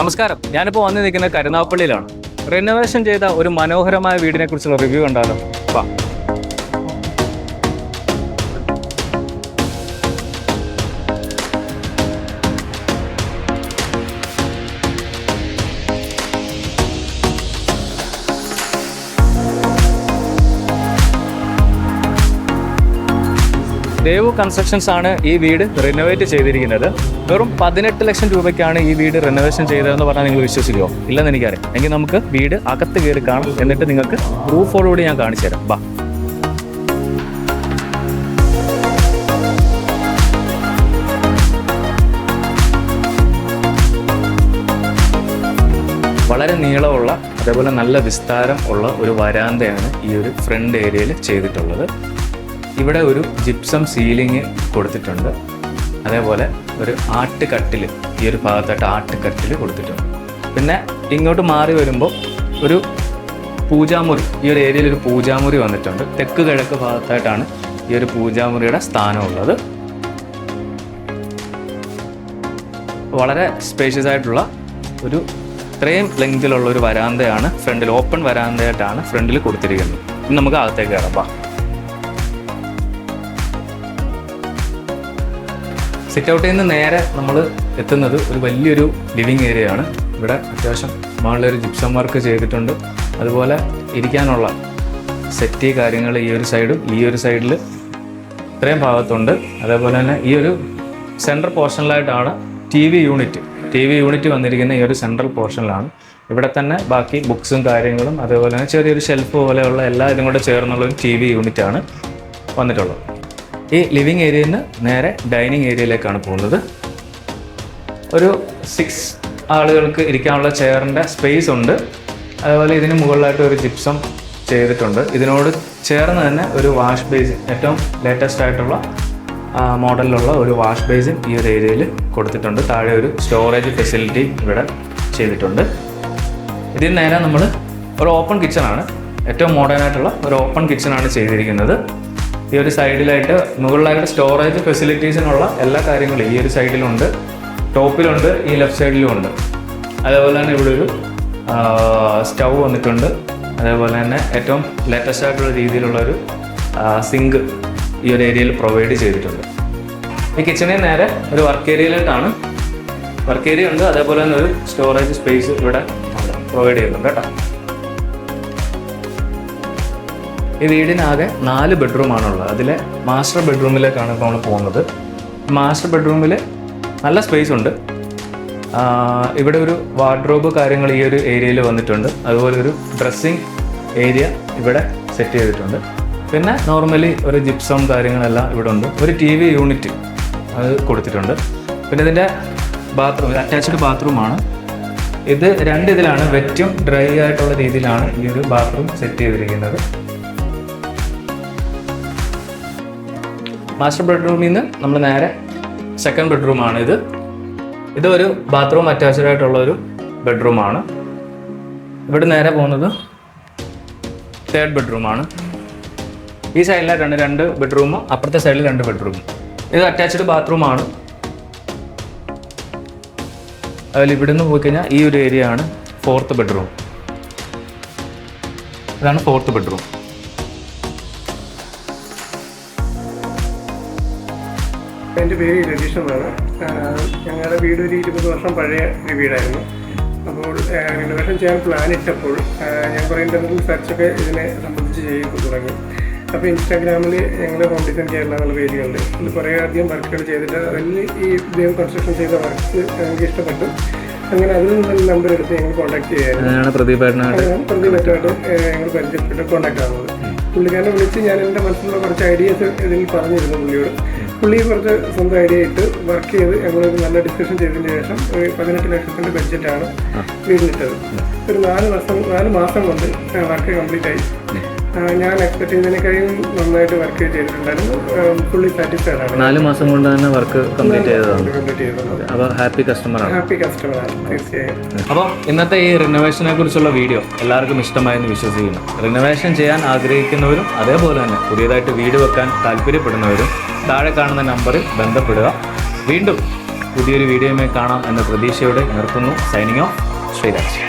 നമസ്കാരം. ഞാനിപ്പോൾ വന്നു നിൽക്കുന്നത് കരുനാപ്പള്ളിയിലാണ് റിനോവേഷൻ ചെയ്ത ഒരു മനോഹരമായ വീടിനെ കുറിച്ചുള്ള റിവ്യൂ ഉണ്ടാകും ദേവു കൺസ്ട്രക്ഷൻസ് ആണ് ഈ വീട് റിനോവേറ്റ് ചെയ്തിരിക്കുന്നത്. വെറും പതിനെട്ട് ലക്ഷം രൂപയ്ക്കാണ് ഈ വീട് റിനോവേഷൻ ചെയ്തതെന്ന് പറഞ്ഞാൽ നിങ്ങൾ വിശ്വസിക്കുമോ ഇല്ലെന്ന് എനിക്കറിയാം. എങ്കിൽ നമുക്ക് വീട് അകത്ത് കയറി കാണാം എന്നിട്ട് നിങ്ങൾക്ക് പ്രൂഫോടുകൂടി ഞാൻ കാണിച്ചു തരാം. ബാ. വളരെ നീളമുള്ള അതേപോലെ നല്ല വിസ്താരം ഉള്ള ഒരു വരാന്തയാണ് ഈ ഒരു ഫ്രണ്ട് ഏരിയയിൽ ചെയ്തിട്ടുള്ളത്. ഇവിടെ ഒരു ജിപ്സം സീലിംഗ് കൊടുത്തിട്ടുണ്ട്. അതേപോലെ ഒരു ആട്ട് കട്ടിൽ ഈ ഒരു ഭാഗത്തായിട്ട് ആട്ട് കട്ടിൽ കൊടുത്തിട്ടുണ്ട്. പിന്നെ ഇങ്ങോട്ട് മാറി വരുമ്പോൾ ഒരു പൂജാമുറി ഈ ഒരു ഏരിയയിൽ ഒരു പൂജാമുറി വന്നിട്ടുണ്ട്. തെക്ക് കിഴക്ക് ഭാഗത്തായിട്ടാണ് ഈ ഒരു പൂജാമുറിയുടെ സ്ഥാനമുള്ളത്. വളരെ സ്പേഷ്യസ് ആയിട്ടുള്ള ഒരു ഇത്രയും ലെങ്തിലുള്ള ഒരു വരാന്തയാണ് ഫ്രണ്ടിൽ ഓപ്പൺ വരാന്തയായിട്ടാണ് ഫ്രണ്ടിൽ കൊടുത്തിരിക്കുന്നത്. നമുക്ക് അകത്തേക്ക് കയറാം സിറ്റ് ഔട്ടിൽ നിന്ന് നേരെ നമ്മൾ എത്തുന്നത് ഒരു വലിയൊരു ലിവിങ് ഏരിയയാണ് ഇവിടെ അത്യാവശ്യം മുകളിലൊരു ജിപ്സം വർക്ക് ചെയ്തിട്ടുണ്ട്. അതുപോലെ ഇരിക്കാനുള്ള സെറ്റി കാര്യങ്ങൾ ഈ ഒരു സൈഡും ഈ ഒരു സൈഡിൽ ഇത്രയും ഭാഗത്തുണ്ട്. അതേപോലെ തന്നെ ഈ ഒരു central പോർഷനിലായിട്ടാണ് T V unit T V unit വന്നിരിക്കുന്ന ഈ ഒരു സെൻട്രൽ പോർഷനിലാണ് ഇവിടെ തന്നെ ബാക്കി ബുക്സും കാര്യങ്ങളും അതേപോലെ തന്നെ ചെറിയൊരു ഷെൽഫ് പോലെയുള്ള എല്ലാ ഇതും കൂടെ ചേർന്നുള്ള ഒരു ടി വി യൂണിറ്റാണ് വന്നിട്ടുള്ളത്. ഈ ലിവിങ് ഏരിയയിൽ നിന്ന് നേരെ ഡൈനിങ് ഏരിയയിലേക്കാണ് പോകുന്നത്. ഒരു സിക്സ് ആളുകൾക്ക് ഇരിക്കാനുള്ള ചെയറിന്റെ സ്പേസ് ഉണ്ട്. അതുപോലെ ഇതിന് മുകളിലായിട്ട് ഒരു ജിപ്സം ചെയ്തിട്ടുണ്ട്. ഇതിനോട് ചേർന്ന് തന്നെ ഒരു വാഷ് ബേസിൻ ഏറ്റവും ലേറ്റസ്റ്റ് ആയിട്ടുള്ള മോഡലിലുള്ള ഒരു വാഷ് ബേസിൻ ഈ ഒരു ഏരിയയിൽ കൊടുത്തിട്ടുണ്ട്. താഴെ ഒരു സ്റ്റോറേജ് ഫെസിലിറ്റി ഇവിടെ ചെയ്തിട്ടുണ്ട്. ഇതിന് നേരെ നമ്മൾ ഒരു ഓപ്പൺ കിച്ചണാണ് ഏറ്റവും മോഡേൺ ആയിട്ടുള്ള ഒരു ഓപ്പൺ കിച്ചണാണ് ചെയ്തിരിക്കുന്നത്. ഈ ഒരു സൈഡിലായിട്ട് മുകളിലായിട്ട് സ്റ്റോറേജ് ഫെസിലിറ്റീസിനുള്ള എല്ലാ കാര്യങ്ങളും ഈ ഒരു സൈഡിലുണ്ട്. ടോപ്പിലുണ്ട് ഈ ലെഫ്റ്റ് സൈഡിലും ഉണ്ട്. അതേപോലെ തന്നെ ഇവിടെ ഒരു സ്റ്റൗ വന്നിട്ടുണ്ട്. അതേപോലെ തന്നെ ഏറ്റവും ലേറ്റസ്റ്റ് ആയിട്ടുള്ള രീതിയിലുള്ള ഒരു സിങ്ക് ഈ ഒരു ഏരിയയിൽ പ്രൊവൈഡ് ചെയ്തിട്ടുണ്ട്. ഈ കിച്ചണിൽ നേരെ ഒരു വർക്ക് ഏരിയയിലോട്ടാണ് വർക്ക് ഏരിയ ഉണ്ട് അതേപോലെ തന്നെ ഒരു സ്റ്റോറേജ് സ്പേസ് ഇവിടെ പ്രൊവൈഡ് ചെയ്യുന്നുണ്ട് കേട്ടോ. ഈ വീടിനാകെ നാല് ബെഡ്റൂമാണുള്ളത്. അതിലെ മാസ്റ്റർ ബെഡ്റൂമിലേക്കാണ് ഇപ്പോൾ നമ്മൾ പോകുന്നത്. മാസ്റ്റർ ബെഡ്റൂമിൽ നല്ല സ്പേസ് ഉണ്ട്. ഇവിടെ ഒരു വാർഡ്രോബ് കാര്യങ്ങൾ ഈ ഒരു ഏരിയയിൽ വന്നിട്ടുണ്ട്. അതുപോലെ ഒരു ഡ്രസ്സിങ് ഏരിയ ഇവിടെ സെറ്റ് ചെയ്തിട്ടുണ്ട്. പിന്നെ നോർമലി ഒരു ജിപ്സം കാര്യങ്ങളെല്ലാം ഇവിടെ ഉണ്ട്. ഒരു ടി വി യൂണിറ്റ് അത് കൊടുത്തിട്ടുണ്ട്. പിന്നെ ഇതിന്റെ ബാത്റൂം അറ്റാച്ച്ഡ് ബാത്റൂമാണ് ഇത് രണ്ട് ഇതിലാണ് വെറ്റും ഡ്രൈ ആയിട്ടുള്ള രീതിയിലാണ് ഈ ഒരു ബാത്റൂം സെറ്റ് ചെയ്തിരിക്കുന്നത്. മാസ്റ്റർ ബെഡ്റൂമിൽ നിന്ന് നമ്മൾ നേരെ സെക്കൻഡ് ബെഡ്റൂമാണ് ഇത്. ഇത് ഒരു ബാത്റൂം അറ്റാച്ച്ഡ് ആയിട്ടുള്ള ഒരു ബെഡ്റൂമാണ് ഇവിടെ നേരെ പോകുന്നത് തേർഡ് ബെഡ്റൂമാണ് ഈ സൈഡിലായിട്ടാണ് രണ്ട് രണ്ട് ബെഡ്റൂമും അപ്പുറത്തെ സൈഡിൽ രണ്ട് ബെഡ്റൂമും ഇത് അറ്റാച്ച്ഡ് ബാത്റൂമാണ് അതിൽ ഇവിടുന്ന് പോയി കഴിഞ്ഞാൽ ഈ ഒരു ഏരിയ ആണ് ഫോർത്ത് ബെഡ്റൂം ഇതാണ് ഫോർത്ത് ബെഡ്റൂം എന്റെ പേര് രതീഷ് എന്നാണ് ഞങ്ങളുടെ വീട് ഒരു ഇരുപത് വർഷം പഴയ ഒരു വീടായിരുന്നു. അപ്പോൾ റിനോവേഷൻ ചെയ്യാൻ പ്ലാൻ ഇട്ടപ്പോൾ ഞാൻ കുറേ ഇന്റർനെറ്റിൽ സെർച്ചൊക്കെ ഇതിനെ സംബന്ധിച്ച് ചെയ്ത് തുടങ്ങി. അപ്പോൾ ഇൻസ്റ്റാഗ്രാമിൽ ഞങ്ങൾ ഹോം ഡിസൈൻ കേരള എന്നുള്ള പേജുകളുണ്ട് അതിൽ കുറേ അധികം വർക്കുകൾ ചെയ്തിട്ട് അതിൽ ഈ ഇദ്ദേഹം കൺസ്ട്രക്ഷൻ ചെയ്ത വർക്ക് ഞങ്ങൾക്ക് ഇഷ്ടപ്പെട്ടു. അങ്ങനെ അതിൽ നിന്ന് നമ്പർ എടുത്ത് ഞങ്ങൾ കോൺടാക്ട് ചെയ്യായിരുന്നു. അങ്ങനെയാണ് പ്രതിപറ്റമായിട്ട് ഞങ്ങൾ പരിചയപ്പെട്ട് കോൺടാക്ട് ആവുന്നത്. പുള്ളിക്കാരനെ വിളിച്ച് ഞാൻ എന്റെ മനസ്സിലുള്ള കുറച്ച് ഐഡിയാസ് ഇതിൽ പറഞ്ഞിരുന്നു പുള്ളിയോട്. പുള്ളി കുറച്ച് സ്വന്തം ഐഡിയ ഇട്ട് വർക്ക് ചെയ്ത് ഞങ്ങളൊരു നല്ല ഡിസ്കഷൻ ചെയ്തതിന് ശേഷം ഒരു പതിനെട്ട് ലക്ഷത്തിന്റെ ബഡ്ജറ്റാണ് വീടിനിട്ടത് ഒരു നാല് വർഷം നാല് മാസം കൊണ്ട് വർക്ക് കംപ്ലീറ്റ് ആയി. ഞാൻ എക്സ്പെക്ട് ചെയ്തതിനേക്കാളും നന്നായിട്ട് വർക്ക് ചെയ്തിട്ടുണ്ടായിരുന്നു. ഫുള്ളി സാറ്റിസ്ഫൈഡ് ആണ്. നാല് മാസം കൊണ്ട് തന്നെ വർക്ക് കംപ്ലീറ്റ് ചെയ്തതാണ്. കംപ്ലീറ്റ് ചെയ്തത് അപ്പോൾ ഹാപ്പി കസ്റ്റമറാണ് ഹാപ്പി കസ്റ്റമറാണ് തീർച്ചയായും. അപ്പോൾ ഇന്നത്തെ ഈ റിനോവേഷനെ കുറിച്ചുള്ള വീഡിയോ എല്ലാവർക്കും ഇഷ്ടമായെന്ന് വിശ്വസിക്കുന്നു. റിനോവേഷൻ ചെയ്യാൻ ആഗ്രഹിക്കുന്നവരും അതേപോലെ തന്നെ പുതിയതായിട്ട് വീട് വെക്കാൻ താല്പര്യപ്പെടുന്നവരും താഴെ കാണുന്ന നമ്പറിൽ ബന്ധപ്പെടുക. വീണ്ടും പുതിയൊരു വീഡിയോയുമായി കാണാം എന്ന പ്രതീക്ഷയോടെ നിർത്തുന്നു. Signing off Sreeraj.